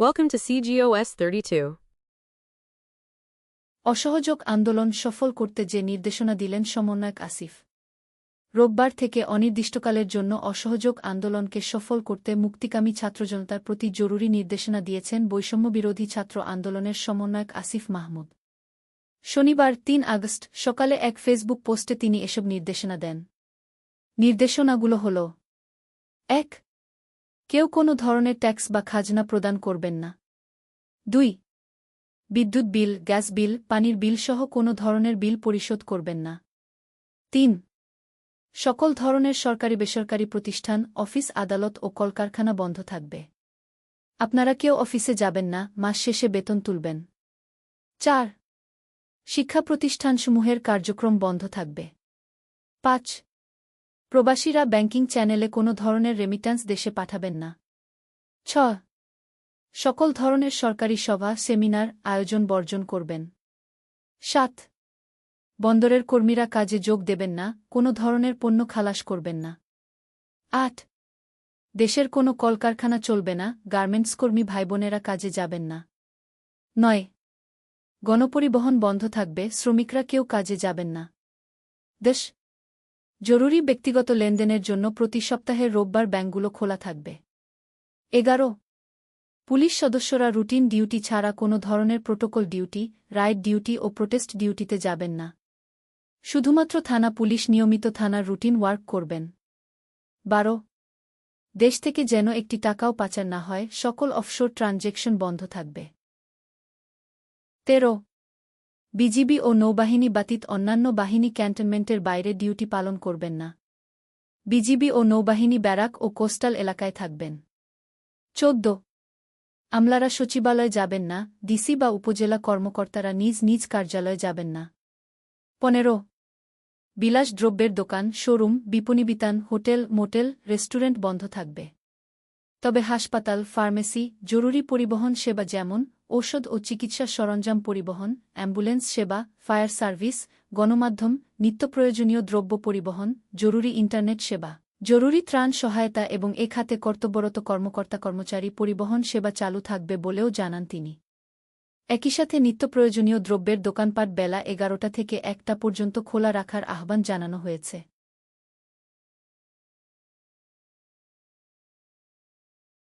Welcome to CGOS 32. অসহযোগ আন্দোলন সফল করতে যে নির্দেশনা দিলেন সমন্বয়ক আসিফ। রোববার থেকে অনির্দিষ্টকালের জন্য অসহযোগ আন্দোলনকে সফল করতে মুক্তিকামী ছাত্রজনতার প্রতি জরুরি নির্দেশনা দিয়েছেন বৈষম্যবিরোধী ছাত্র আন্দোলনের সমন্বয়ক আসিফ মাহমুদ। শনিবার তিন আগস্ট সকালে এক ফেসবুক পোস্টে তিনি এসব নির্দেশনা দেন। নির্দেশনাগুলো হল এক কেউ কোনো ধরনের ট্যাক্স বা খাজনা প্রদান করবেন না। দুই, বিদ্যুৎ বিল, গ্যাস বিল, পানির বিল সহ কোনো ধরনের বিল পরিশোধ করবেন না। তিন, সকল ধরনের সরকারি বেসরকারি প্রতিষ্ঠান, অফিস, আদালত ও কলকারখানা বন্ধ থাকবে। আপনারা কেউ অফিসে যাবেন না, মাস শেষে বেতন তুলবেন। চার, শিক্ষা প্রতিষ্ঠানসমূহের কার্যক্রম বন্ধ থাকবে। পাঁচ প্রবাসীরা ব্যাংকিং চ্যানেলে কোনো ধরনের রেমিট্যান্স দেশে পাঠাবেন না। ছ, সকল ধরনের সরকারি সভা সেমিনার আয়োজন বর্জন করবেন। সাত, বন্দরের কর্মীরা কাজে যোগ দেবেন না, কোনো ধরনের পণ্য খালাস করবেন না। আট, দেশের কোনো কলকারখানা চলবে না, গার্মেন্টস কর্মী ভাইবোনেরা কাজে যাবেন না। নয়, গণপরিবহন বন্ধ থাকবে, শ্রমিকরা কেউ কাজে যাবেন না। দেশ জরুরি ব্যক্তিগত লেনদেনের জন্য প্রতি সপ্তাহে রোববার ব্যাংকগুলো খোলা থাকবে। এগারো। পুলিশ সদস্যরা রুটিন ডিউটি ছাড়া কোনো ধরনের প্রোটোকল ডিউটি, রাইড ডিউটি ও প্রোটেস্ট ডিউটিতে যাবেন না। শুধুমাত্র থানা পুলিশ নিয়মিত থানার রুটিন ওয়ার্ক করবেন। বারো। দেশ থেকে যেন একটি টাকাও পাচার না হয়, সকল অফশোর ট্রানজেকশন বন্ধ থাকবে। তেরো। বিজিবি ও নৌবাহিনী বাতিত অন্যান্য বাহিনী ক্যান্টনমেন্টের বাইরে ডিউটি পালন করবেন না। বিজিবি ও নৌবাহিনী ব্যারাক ও কোস্টাল এলাকায় থাকবেন। চোদ্দ। আমলারা সচিবালয় যাবেন না, ডিসি বা উপজেলা কর্মকর্তারা নিজ নিজ কার্যালয়ে যাবেন না। পনেরো। বিলাস দ্রব্যের দোকান, শোরুম বিপণিবিতান হোটেল, মোটেল, রেস্টুরেন্ট বন্ধ থাকবে। তবে হাসপাতাল, ফার্মেসি, জরুরি পরিবহন সেবা যেমন ঔষধ ও চিকিৎসা সরঞ্জাম পরিবহন, অ্যাম্বুলেন্স সেবা, ফায়ার সার্ভিস, গণমাধ্যম, নিত্যপ্রয়োজনীয় দ্রব্য পরিবহন, জরুরি ইন্টারনেট সেবা। জরুরি ত্রাণ সহায়তা এবং এ খাতে কর্তব্যরত কর্মকর্তা কর্মচারী পরিবহন সেবা চালু থাকবে বলেও জানান তিনি। একই সাথে নিত্যপ্রয়োজনীয় দ্রব্যের দোকানপাট বেলা এগারোটা থেকে একটা পর্যন্ত খোলা রাখার আহ্বান জানানো হয়েছে।